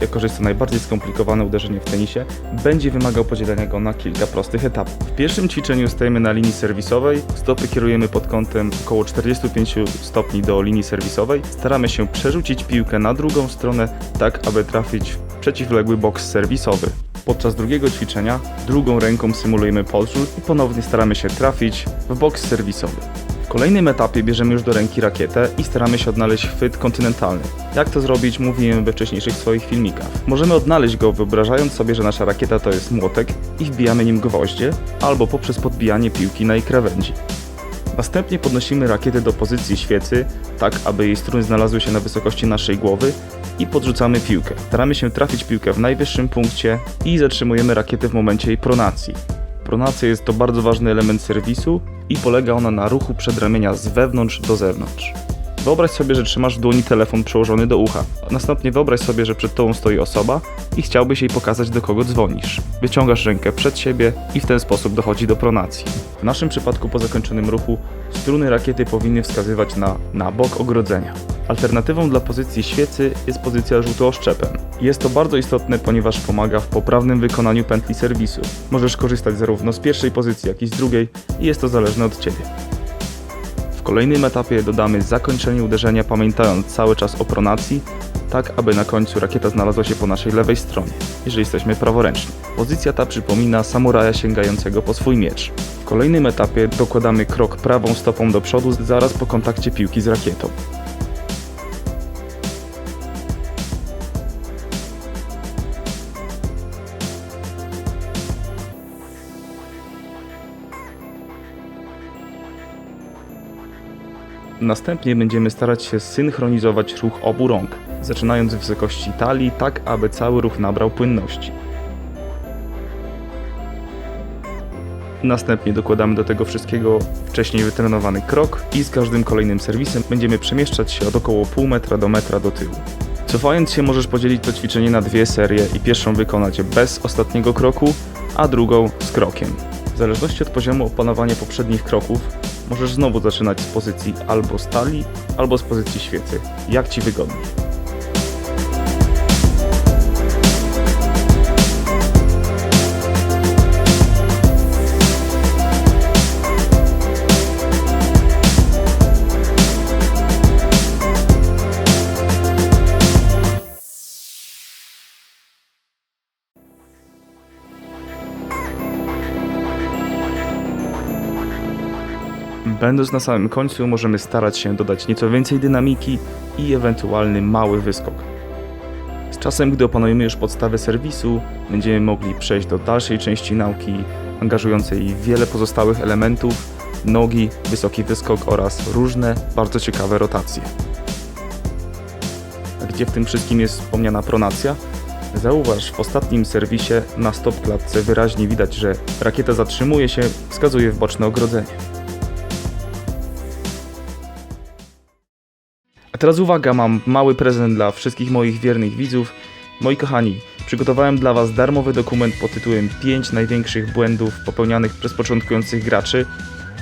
jako że jest to najbardziej skomplikowane uderzenie w tenisie, będzie wymagał podzielenia go na kilka prostych etapów. W pierwszym ćwiczeniu stajemy na linii serwisowej, stopy kierujemy pod kątem około 45 stopni do linii serwisowej, staramy się przerzucić piłkę na drugą stronę, tak aby trafić w przeciwległy boks serwisowy. Podczas drugiego ćwiczenia drugą ręką symulujemy podrzut i ponownie staramy się trafić w boks serwisowy. Kolejnym etapie bierzemy już do ręki rakietę i staramy się odnaleźć chwyt kontynentalny. Jak to zrobić, mówiłem we wcześniejszych swoich filmikach. Możemy odnaleźć go wyobrażając sobie, że nasza rakieta to jest młotek i wbijamy nim gwoździe, albo poprzez podbijanie piłki na jej krawędzi. Następnie podnosimy rakietę do pozycji świecy, tak aby jej struny znalazły się na wysokości naszej głowy i podrzucamy piłkę. Staramy się trafić piłkę w najwyższym punkcie i zatrzymujemy rakietę w momencie jej pronacji. Pronacja jest to bardzo ważny element serwisu i polega ona na ruchu przedramienia z wewnątrz do zewnątrz. Wyobraź sobie, że trzymasz w dłoni telefon przełożony do ucha. Następnie wyobraź sobie, że przed tobą stoi osoba i chciałbyś jej pokazać, do kogo dzwonisz. Wyciągasz rękę przed siebie i w ten sposób dochodzi do pronacji. W naszym przypadku po zakończonym ruchu struny rakiety powinny wskazywać na, na bok ogrodzenia. Alternatywą dla pozycji świecy jest pozycja żółtooszczepem. Jest to bardzo istotne, ponieważ pomaga w poprawnym wykonaniu pętli serwisu. Możesz korzystać zarówno z pierwszej pozycji, jak i z drugiej i jest to zależne od Ciebie. Kolejnym etapie dodamy zakończenie uderzenia, pamiętając cały czas o pronacji, tak aby na końcu rakieta znalazła się po naszej lewej stronie, jeżeli jesteśmy praworęczni. Pozycja ta przypomina samuraja sięgającego po swój miecz. W kolejnym etapie dokładamy krok prawą stopą do przodu zaraz po kontakcie piłki z rakietą. Następnie będziemy starać się synchronizować ruch obu rąk, zaczynając z wysokości talii, tak aby cały ruch nabrał płynności. Następnie dokładamy do tego wszystkiego wcześniej wytrenowany krok i z każdym kolejnym serwisem będziemy przemieszczać się od około pół metra do metra do tyłu. Cofając się możesz podzielić to ćwiczenie na dwie serie i pierwszą wykonać bez ostatniego kroku, a drugą z krokiem. W zależności od poziomu opanowania poprzednich kroków możesz znowu zaczynać z pozycji albo stali, albo z pozycji świecy, jak Ci wygodniej. Będąc na samym końcu, możemy starać się dodać nieco więcej dynamiki i ewentualny mały wyskok. Z czasem, gdy opanujemy już podstawy serwisu, będziemy mogli przejść do dalszej części nauki, angażującej wiele pozostałych elementów, nogi, wysoki wyskok oraz różne bardzo ciekawe rotacje. A Gdzie w tym wszystkim jest wspomniana pronacja? Zauważ, w ostatnim serwisie na stop klatce wyraźnie widać, że rakieta zatrzymuje się, wskazuje w boczne ogrodzenie. Teraz uwaga, mam mały prezent dla wszystkich moich wiernych widzów. Moi kochani, przygotowałem dla Was darmowy dokument pod tytułem 5 największych błędów popełnianych przez początkujących graczy.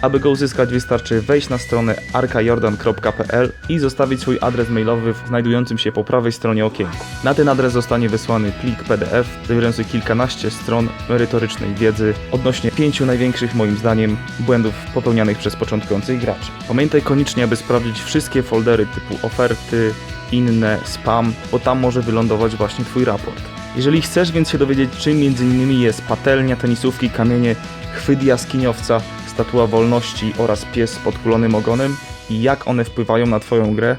Aby go uzyskać wystarczy wejść na stronę arkajordan.pl i zostawić swój adres mailowy w znajdującym się po prawej stronie okienku. Na ten adres zostanie wysłany plik PDF zawierający kilkanaście stron merytorycznej wiedzy odnośnie pięciu największych moim zdaniem błędów popełnianych przez początkujących graczy. Pamiętaj koniecznie, aby sprawdzić wszystkie foldery typu oferty, inne, spam, bo tam może wylądować właśnie Twój raport. Jeżeli chcesz więc się dowiedzieć, czym m.in. jest patelnia, tenisówki, kamienie, chwyt jaskiniowca, statua wolności oraz pies z podkulonym ogonem i jak one wpływają na Twoją grę,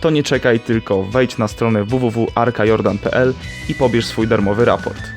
to nie czekaj, tylko wejdź na stronę www.arkajordan.pl i pobierz swój darmowy raport.